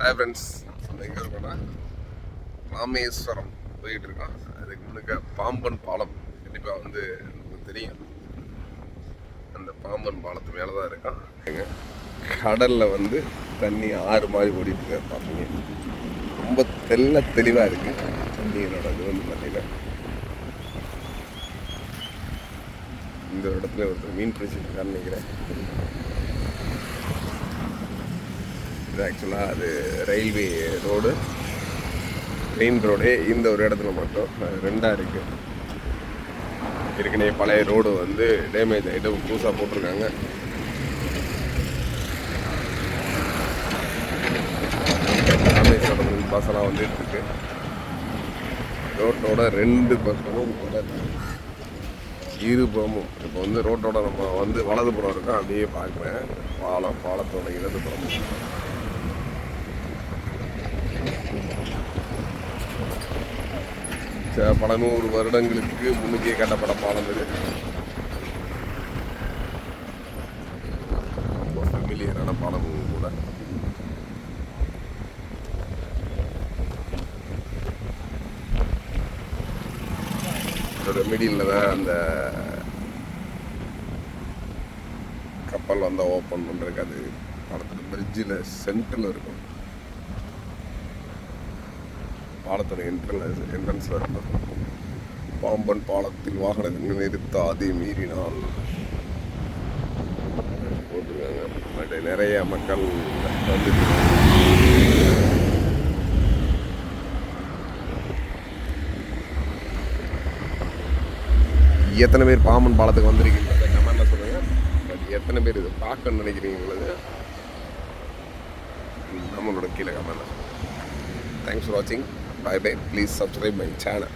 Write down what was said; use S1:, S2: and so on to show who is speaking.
S1: Hi friends எங்கே இருக்கோம்னா ராமேஸ்வரம் போயிட்டு இருக்கோம் அதுக்கு முன்னுக்க பாம்பன் பாலம். கண்டிப்பாக வந்து உங்களுக்கு தெரியும். அந்த பாம்பன் பாலத்து மேலே தான் இருக்கோம் எங்க கடலில் வந்து தண்ணி ஆறு மாதிரி ஓடிட்டு இருக்க பார்ப்பீங்க ரொம்ப தெல்ல தெளிவாக இருக்கு. தண்ணியோட இது வந்து பார்த்தீங்கன்னா இந்த இடத்துல ஒருத்தர் மீன் பிடிச்சிட்டு இருக்கான்னு நினைக்கிறேன். இது ஆக்சுவலாக அது ரயில்வே ரோடு மெயின் ரோடு இந்த ஒரு இடத்துல மட்டும். ரெண்டாக இருக்குது ஏற்கனவே பழைய ரோடு வந்து டேமேஜ் ஆகிட்டு புதுசாக போட்டிருக்காங்க. ராமேஸ்வரம் பஸ்ஸெல்லாம் வந்துட்டு இருக்கு. ரோட்டோட ரெண்டு பக்கமும் இருபுறமும் இப்போ வந்து ரோட்டோட நம்ம வந்து வலதுபுறம் இருக்கோம் அப்படியே பார்க்குறேன். பாலம் பாலத்தோட இடதுபுறம். பல நூறு வருடங்களுக்கு முன்னுக்கே கட்டப்பட பாலம் இது. ரொம்ப ஃபெமிலியரான பாலமும் கூட. இதோட மிடில் தான் அந்த கப்பல் வந்தால் ஓப்பன் பண்ணுறதுக்கு அது படத்தில் பிரிட்ஜில் சென்டரில் இருக்கும். பாலத்தோட என்ட்ரன்ஸ் என்ட்ரன்ஸில் இருக்கும் பாம்பன் பாலத்தில் வாகனங்கள் நிறுத்தாதே மீறினால் போட்டிருக்காங்க. பட் நிறைய மக்கள் வந்து எத்தனை பேர் பாம்பன் பாலத்துக்கு வந்திருக்கீங்க? கமெண்ட்ல சொல்லுங்க. பட் எத்தனை பேர் இதை பார்க்கணும்னு நினைக்கிறீங்களது நம்மளோட கீழே கமெண்ட்ல சொல்லுங்க. தேங்க்ஸ் ஃபார் வாட்சிங் bye babe please subscribe my channel.